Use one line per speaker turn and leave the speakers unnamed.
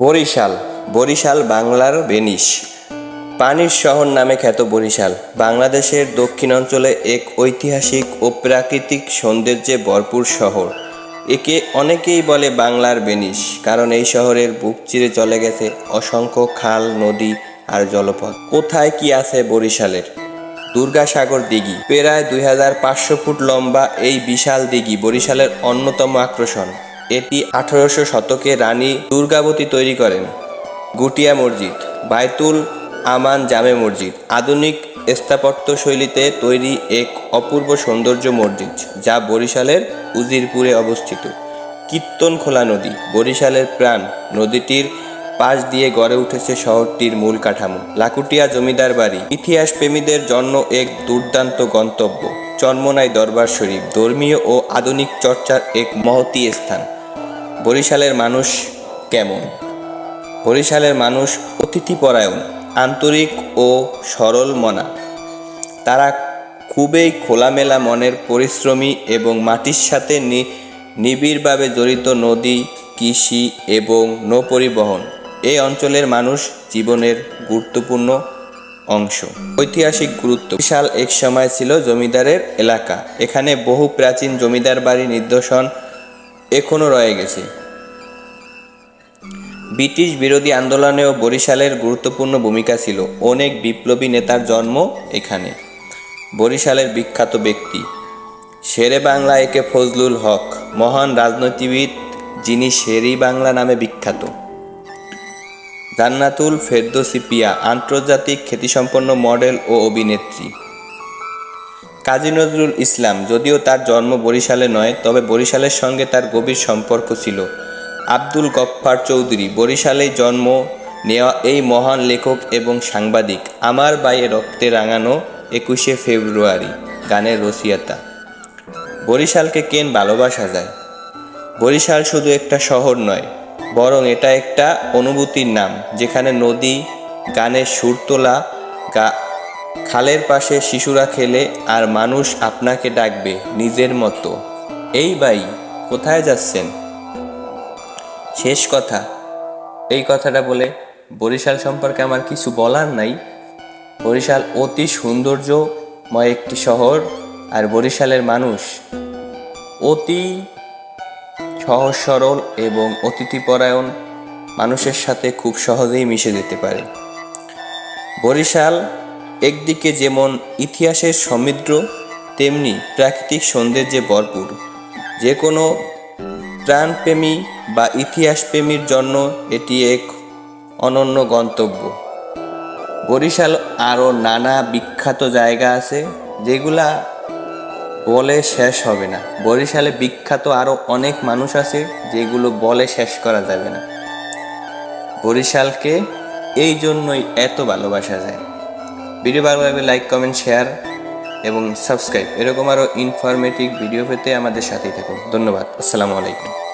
বরিশাল বরিশাল বাংলার ভেনিস। পানির শহর নামে খ্যাত বরিশাল, বাংলাদেশের দক্ষিণাঞ্চলে এক ঐতিহাসিক ও প্রাকৃতিক সৌন্দর্যে ভরপুর শহর। একে অনেকেই বলে বাংলার ভেনিস, কারণ এই শহরের বুক চিরে চলে গেছে অসংখ্য খাল, নদী আর জলপথ। কোথায় কি আছে বরিশালের? দুর্গাসাগর দিঘি। প্রায় দুই হাজার পাঁচশো ফুট লম্বা এই বিশাল দিঘি বরিশালের অন্যতম আকর্ষণ। এটি আঠারোশো শতকে রানী দুর্গাবতী তৈরি করেন। গুটিয়া মসজিদ, বাইতুল আমান জামে মসজিদ, আধুনিক স্থাপত্য শৈলীতে তৈরি এক অপূর্ব সৌন্দর্য মসজিদ, যা বরিশালের উজিরপুরে অবস্থিত। কীর্তনখোলা নদী, বরিশালের প্রাণ নদীটির পাশ দিয়ে গড়ে উঠেছে শহরটির মূল কাঠামো। লাকুটিয়া জমিদার বাড়ি ইতিহাস প্রেমীদের জন্য এক দুর্দান্ত গন্তব্য। চন্মনাই দরবার শরীফ, ধর্মীয় ও আধুনিক চর্চার এক মহতি স্থান। বরিশালের মানুষ কেমন? বরিশালের মানুষ অতিথিপরায়ণ, আন্তরিক ও সরল মনা। তারা খুবই খোলামেলা মনের পরিশ্রমী এবং মাটির সাথে নিবিড়ভাবে জড়িত নদী, কৃষি এবং নৌপরিবহন এই অঞ্চলের মানুষ জীবনের গুরুত্বপূর্ণ অংশ। ঐতিহাসিক গুরুত্ব। বিশাল এক সময় ছিল জমিদারের এলাকা। এখানে বহু প্রাচীন জমিদার বাড়ি নিদর্শন এখনও রয়ে গেছে। ব্রিটিশ বিরোধী আন্দোলনেও বরিশালের গুরুত্বপূর্ণ ভূমিকা ছিল অনেক বিপ্লবী নেতার জন্ম এখানে। বরিশালের বিখ্যাত ব্যক্তি। শেরে বাংলা একে ফজলুল হক, মহান রাজনীতিবিদ যিনি শেরি বাংলা নামে বিখ্যাত। জান্নাতুল ফেরদৌসি পিয়া আন্তর্জাতিক খ্যাতিসম্পন্ন মডেল ও অভিনেত্রী। কাজী নজরুল ইসলাম, যদিও তার জন্ম বরিশালে নয়, তবে বরিশালের সঙ্গে তার গভীর সম্পর্ক ছিল। আব্দুল গফ্ফার চৌধুরী, বরিশালেই জন্ম নেওয়া এই মহান লেখক এবং সাংবাদিক। আমার বাইয়ে রক্তে রাঙানো একুশে ফেব্রুয়ারি, গানের রসিয়াতা। বরিশালকে কেন ভালোবাসা যায়? বরিশাল শুধু একটা শহর নয়, বরং এটা একটা অনুভূতির নাম, যেখানে নদী, গানের সুর তোলা গা খালের পাশে শিশুরা খেলে আর মানুষ আপনাকে ডাকবে নিজের মতো। এই ভাই, কোথায় যাচ্ছেন? শেষ কথা। এই কথাটা বলে বরিশাল সম্পর্কে আমার কিছু বলার নাই। বরিশাল অতি সৌন্দর্যময় একটি শহর আর বরিশালের মানুষ অতি সহজ সরল এবং অতিথিপরায়ণ মানুষের সাথে খুব সহজেই মিশে যেতে পারে। বরিশাল একদিকে যেমন ইতিহাসের সমৃদ্ধ তেমনি প্রাকৃতিক সৌন্দর্যে ভরপুর। যে কোনো প্রাণপ্রেমী বা ইতিহাসপ্রেমীর জন্য এটি এক অনন্য গন্তব্য। বরিশাল আরও নানা বিখ্যাত জায়গা আছে, যেগুলা বলে শেষ হবে না। বরিশালে বিখ্যাত আরও অনেক মানুষ আছে, যেগুলো বলে শেষ করা যাবে না। বরিশালকে এই জন্যই এত ভালোবাসা যায়। ভিডিও ভালো লাগলে লাইক, কমেন্ট, শেয়ার এবং সাবস্ক্রাইব। এরকম আরও ইনফরমেটিভ ভিডিও পেতে আমাদের সাথেই থাকুন। ধন্যবাদ। আসসালামু আলাইকুম।